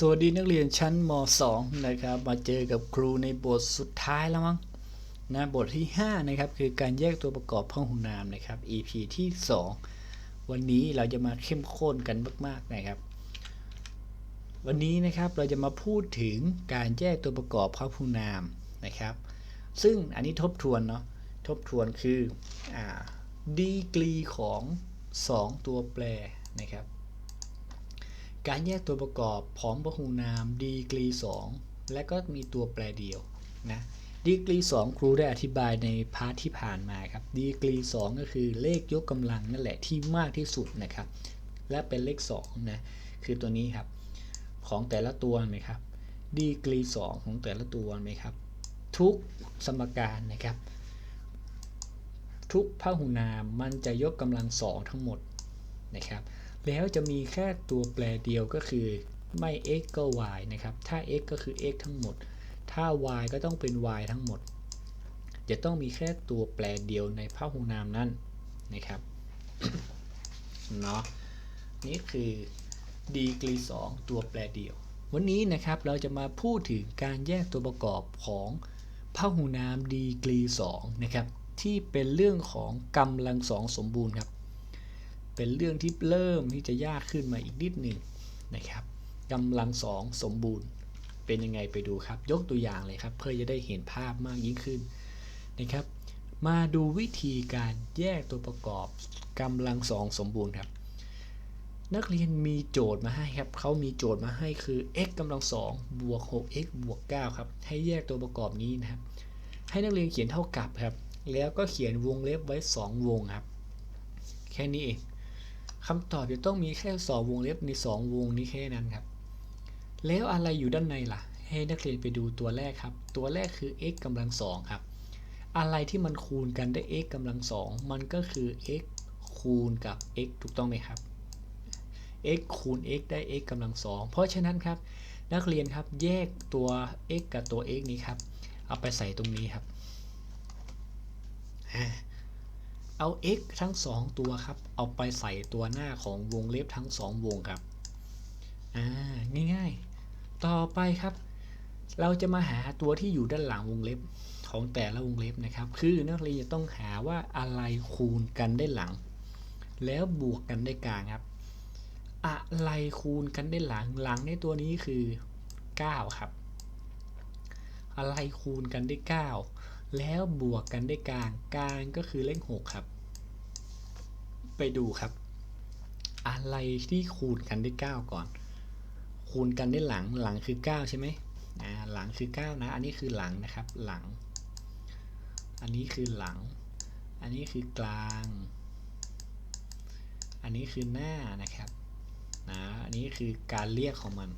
สวัสดีนักเรียนชั้นม .2 นะครับ มาเจอกับครูในบทสุดท้ายแล้วมั้งนะบทที่ 5 นะครับ คือการแยกตัวประกอบพหูนามนะครับ EP ที่ 2 วันนี้เราจะมาเข้มข้นกันมาก ๆ นะครับ วันนี้นะครับเราจะมาพูดถึงการแยกตัวประกอบพหูนามนะครับ ซึ่งอันนี้ทบทวนเนาะทบทวนคืออดีกรีของ 2 ตัวแปรนะครับ การแยกตัวประกอบของพหูนามดีกรี 2 และก็มีตัวแปรเดียวนะดีกรี 2 ครูได้อธิบายในพาร์ทที่ผ่านมาครับดีกรี 2 ก็คือเลขยกกำลังนั่นแหละที่มากที่สุดนะครับ และเป็นเลข2นะคือตัวนี้ครับของแต่ละตัวไหมครับดีกรี 2 ของแต่ละตัวไหมครับ ทุกสมการนะครับ ทุกพหูนามมันจะยกกำลังสองทั้งหมดนะครับ แล้วจะมีแค่ตัวแปรเดียวก็คือไม่ x ก็ y นะครับ ถ้า x ก็คือ x ทั้งหมด ถ้า y ก็ต้องเป็น y ทั้งหมด จะต้องมีแค่ตัวแปรเดียวในพหูนามนั้นนะครับ เนาะ นี่คือดีกรี 2 ตัวแปรเดียว วันนี้นะครับเราจะมาพูดถึงการแยกตัวประกอบของพหูนามดีกรี 2 นะครับ ที่เป็นเรื่องของกำลังสองสมบูรณ์ครับ เป็นเรื่องที่เริ่มที่จะยากขึ้นมาอีกนิดหนึ่งนะครับกำลังสองสมบูรณ์เป็นยังไงไปดูครับ ยกตัวอย่างเลยครับ เพื่อจะได้เห็นภาพมากยิ่งขึ้นนะครับ มาดูวิธีการแยกตัวประกอบกำลังสองสมบูรณ์ครับ นักเรียนมีโจทย์มาให้ครับเขามีโจทย์มาให้คือ x กำลังสองบวก 6x บวก9ครับให้แยกตัวประกอบนี้นะครับ ให้นักเรียนเขียนเท่ากับครับ แล้วก็เขียนวงเล็บไว้ 2 วงครับ แค่นี้เอง คำตอบจะต้องมีแค่ 2 วงเล็บใน 2 วงนี้แค่นั้นครับ แล้วอะไรอยู่ด้านในล่ะ ให้นักเรียนไปดูตัวแรกครับ ตัวแรกคือ x กำลังสองครับ อะไรที่มันคูณกันได้ x กำลังสองมันก็คือ x คูณกับ x ถูกต้องไหมครับ x คูณ x ได้ x กำลังสองเพราะฉะนั้นครับ นักเรียนครับแยกตัว x กับตัว x นี้ครับ เอาไปใส่ตรงนี้ครับ เอา x ทั้ง 2 ตัวครับ เอาไปใส่ตัวหน้าของวงเล็บทั้ง 2 วงครับ อ่า ง่ายๆ ต่อไปครับ เราจะมาหาตัวที่อยู่ด้านหลังวงเล็บของแต่ละวงเล็บนะครับ คือนักเรียนจะต้องหาว่าอะไรคูณกันได้หลัง แล้วบวกกันได้กลางครับ อะไรคูณกันได้หลัง หลังในตัวนี้คือ 9 ครับ อะไรคูณกันได้ 9 แล้วบวกกันได้กลางกลางก็คือเลข6ครับ ไปดูครับ อะไรที่คูณกันได้9ก่อน คูณกันได้หลังหลังคือ9ใช่ไหมอ่าหลังคือ9นะ อันนี้คือหลังนะครับ หลัง อันนี้คือหลัง อันนี้คือกลาง อันนี้คือหน้านะครับนะอันนี้คือการเรียกของมัน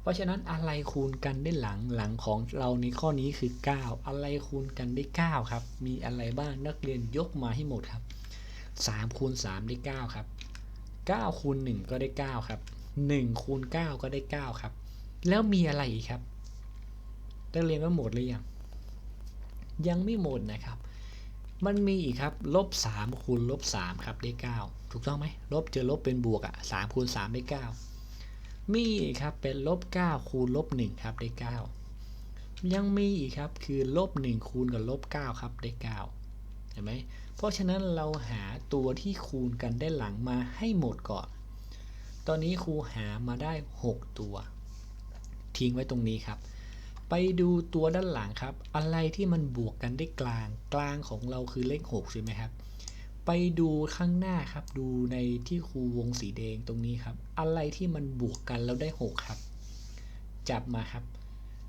เพราะฉะนั้นอะไรคูณกันได้หลังหลังของเราในข้อนี้คือ 9 อะไรคูณกันได้ 9 ครับ มีอะไรบ้างนักเรียนยกมาให้หมดครับ 3 คูณ 3 ได้ 9 ครับ 9 คูณ 1 ก็ได้ 9 ครับ 1 คูณ 9 ก็ได้ 9 ครับ แล้วมีอะไรอีกครับ นักเรียนว่าหมดหรือยัง ยังไม่หมดนะครับ มันมีอีกครับลบ3คูณลบ3ครับได้ 9 ถูกต้องไหมลบเจอลบเป็นบวกอะ3คูณ3ได้ 9 มีอีกครับเป็นลบ9คูณลบ1ครับได้ 9 ยังมีอีกครับคือลบ1คูณกับลบ9ครับได้ 9 เห็นไหมเพราะฉะนั้นเราหาตัวที่คูณกันได้หลังมาให้หมดก่อน ตอนนี้ครูหามาได้ 6 ตัว ทิ้งไว้ตรงนี้ครับ ไปดูตัวด้านหลังครับ อะไรที่มันบวกกันได้กลาง กลางของเราคือเลข6ใช่ไหมครับ ไปดูข้างหน้าครับ ดูในที่ครูวงสีแดงตรงนี้ครับ อะไรที่มันบวกกันแล้วได้ 6 ครับ จับมาครับ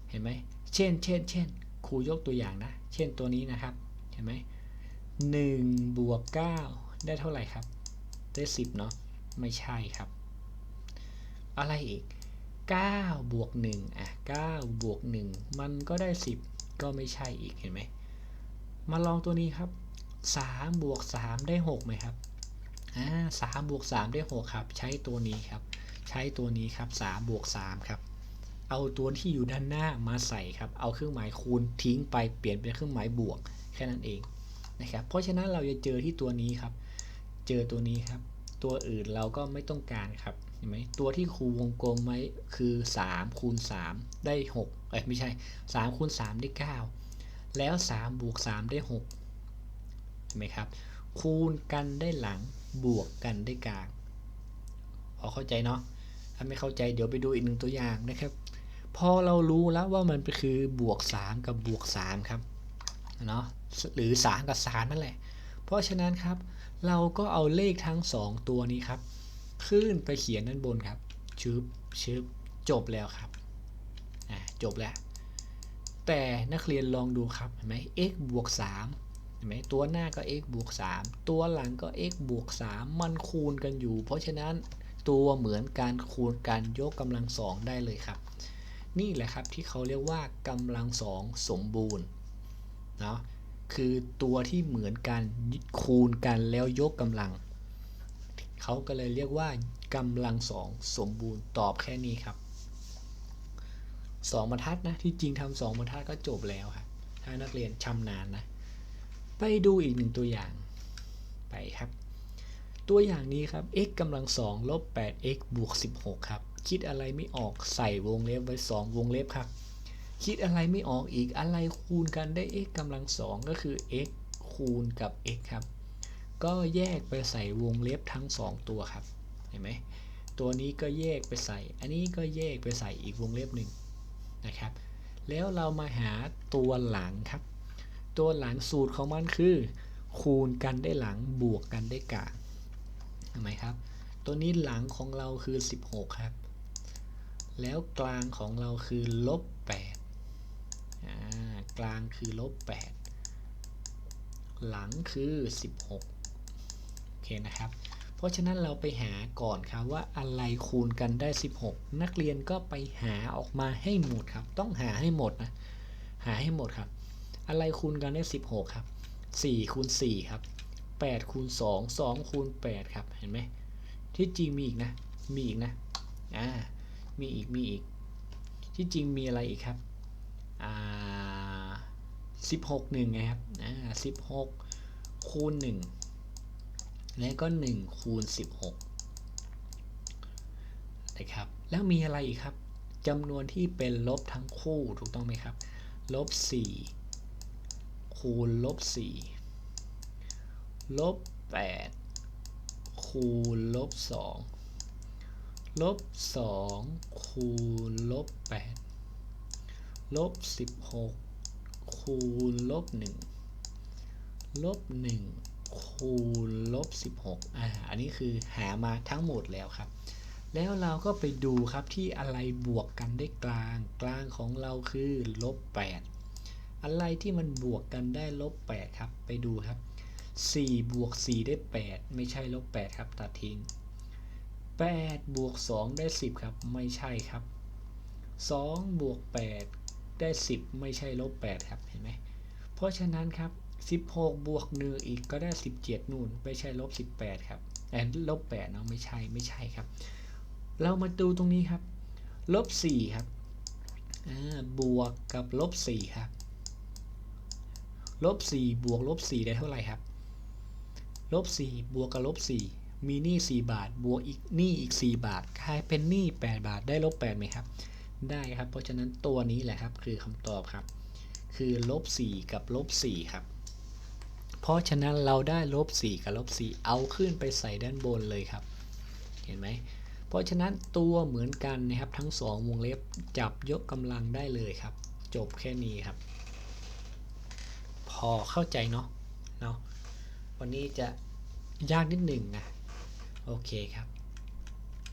เห็นไหมเช่น เช่น เช่น ครูยกตัวอย่างนะ เช่นตัวนี้นะครับ เห็นไหม1บวก9ได้เท่าไหร่ครับ ได้10เนาะ ไม่ใช่ครับ อะไรอีก9บวก1อะ9บวก1มันก็ได้10ก็ไม่ใช่อีกเห็นไหม มาลองตัวนี้ครับ 3บวก3ได้6ไหมครับอ่า3บวก3ได้6ครับ ใช้ตัวนี้ครับ ใช้ตัวนี้ครับ3บวก3ครับ เอาตัวที่อยู่ด้านหน้ามาใส่ครับ เอาเครื่องหมายคูณทิ้งไปเปลี่ยนเป็นเครื่องหมายบวกแค่นั้นเองนะครับ เพราะฉะนั้นเราจะเจอที่ตัวนี้ครับ เจอตัวนี้ครับ ตัวอื่นเราก็ไม่ต้องการครับเห็นไหมตัวที่ครูวงกลมไว้คือ3คูณ3ได้6เอ้ยไม่ใช่3คูณ3ได้ 9 แล้ว3บวก3ได้ 6 ห็นไหมครับ คูณกันได้หลังบวกกันได้กลางพอเข้าใจเนาะถ้าไม่เข้าใจเดี๋ยวไปดูอีกหนึ่งตัวอย่างนะครับ พอเรารู้แล้วว่ามันคือบวก 3 กับบวก 3 ครับเนาะหรือ 3 กับ 3 นั่นแหละ เพราะฉะนั้นครับ เราก็เอาเลขทั้ง 2 ตัวนี้ครับ ขึ้นไปเขียนด้านบนครับชึบชึบจบแล้วครับอ่าจบแล้ว แต่นักเรียนลองดูครับเห็นไหม x บวก 3 ห็นไหมตัวหน้าก็ x บวก 3 ตัวหลังก็ x บวก 3 มันคูณกันอยู่ เพราะฉะนั้นตัวเหมือนการคูณการยกกำลังสองได้เลยครับ นี่แหละครับที่เขาเรียกว่ากำลังสองสมบูรณ์เนาะคือตัวที่เหมือนกันคูณกันแล้วยกกำลัง เขาก็เลยเรียกว่ากำลังสองสมบูรณ์ตอบแค่นี้ครับสองบรรทัดนะที่จริงทำสองบรรทัดก็จบแล้วครับถ้านักเรียนชำนาญนะ ไปดูอีกหนึ่งตัวอย่าง ไปครับ ตัวอย่างนี้ครับ x กำลังสองลบ 8x บวก 16 ครับ คิดอะไรไม่ออกใส่วงเล็บไว้ 2 วงเล็บครับ คิดอะไรไม่ออกอีกอะไรคูณกันได้ x กำลังสองก็คือ x คูณกับ x ครับ ก็แยกไปใส่วงเล็บทั้ง 2 ตัวครับ เห็นไหม ตัวนี้ก็แยกไปใส่ อันนี้ก็แยกไปใส่อีกวงเล็บหนึ่งนะครับ แล้วเรามาหาตัวหลังครับ ตัวหลังสูตรของมันคือ คูณกันได้หลังบวกกันได้กลางเห็นไหมครับ ตัวนี้หลังของเราคือ 16 ครับ แล้วกลางของเราคือลบ8กลางคือลบ8หลังคือ 16 โอเคนะครับ เพราะฉะนั้นเราไปหาก่อนครับว่าอะไรคูณกันได้ 16 นักเรียนก็ไปหาออกมาให้หมดครับ ต้องหาให้หมดนะ หาให้หมดครับ อะไรคูณกันได้ 16 ครับ 4 คูณ 4 ครับ 8 คูณ 2 2 คูณ 8 ครับ เห็นไหม ที่จริงมีอีกนะ มีอีกนะ อ่า มีอีก มีอีก ที่จริงมีอะไรอีกครับ อ่า 16 1ไงครับ อ่า 16 คูณ 1 และก็ 1 คูณ 16 นะครับ แล้วมีอะไรอีกครับจำนวนที่เป็นลบทั้งคู่ถูกต้องไหมครับ ลบ 4 คูณลบ4ลบ8คูณลบ2ลบ2คูณลบ8ลบ16คูณลบ1ลบ1คูณลบ16อ่าอันนี้คือหามาทั้งหมดแล้วครับ แล้วเราก็ไปดูครับที่อะไรบวกกันได้กลาง กลางของเราคือลบ8 อะไรที่มันบวกกันได้ลบ8ครับ ไปดูครับ 4 บวก 4 ได้ 8 ไม่ใช่ลบ8ครับ ตัดทิ้ง 8 บวก 2 ได้ 10 ครับ ไม่ใช่ครับ 2 บวก 8 ได้ 10 ไม่ใช่ลบ8ครับ เห็นไหม เพราะฉะนั้นครับ 16 บวก1อีกก็ได้ 17 นู่น ไม่ใช่ลบ 18 ครับแต่ลบ8เนาะไม่ใช่ไม่ใช่ครับ เรามาดูตรงนี้ครับ ลบ4ครับบวกกับลบ4ครับ ลบ4บวกลบ4ได้เท่าไหร่ครับ ลบ4บวกกับลบ4มีหนี้4บาท บวกอีกหนี้อีก 4 บาทกลายเป็นหนี้8 บาทได้ลบ8ไหมครับ ได้ครับ เพราะฉะนั้นตัวนี้แหละครับคือคำตอบครับ คือลบ4กับลบ4ครับ เพราะฉะนั้นเราได้ลบ4กับลบ4เอาขึ้นไปใส่ด้านบนเลยครับ เห็นไหมเพราะฉะนั้นตัวเหมือนกันนะครับทั้ง 2 วงเล็บจับยกกำลังได้เลยครับ จบแค่นี้ครับ อเข้าใจเนาะเนาะวันนี้จะยากนิดหนึ่งนะโอเคครับ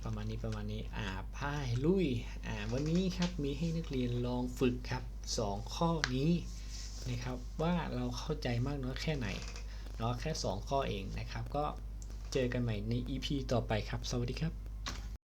ประมาณนี้ประมาณนี้อ่าพ่ายลุยอ่าวันนี้ครับมีให้นักเรียนลองฝึกครับ 2 ข้อนี้นะครับว่าเราเข้าใจมากน้อยแค่ไหนเนาะแค่ 2 ข้อเองนะครับ ก็เจอกันใหม่ใน EP ต่อไปครับ สวัสดีครับ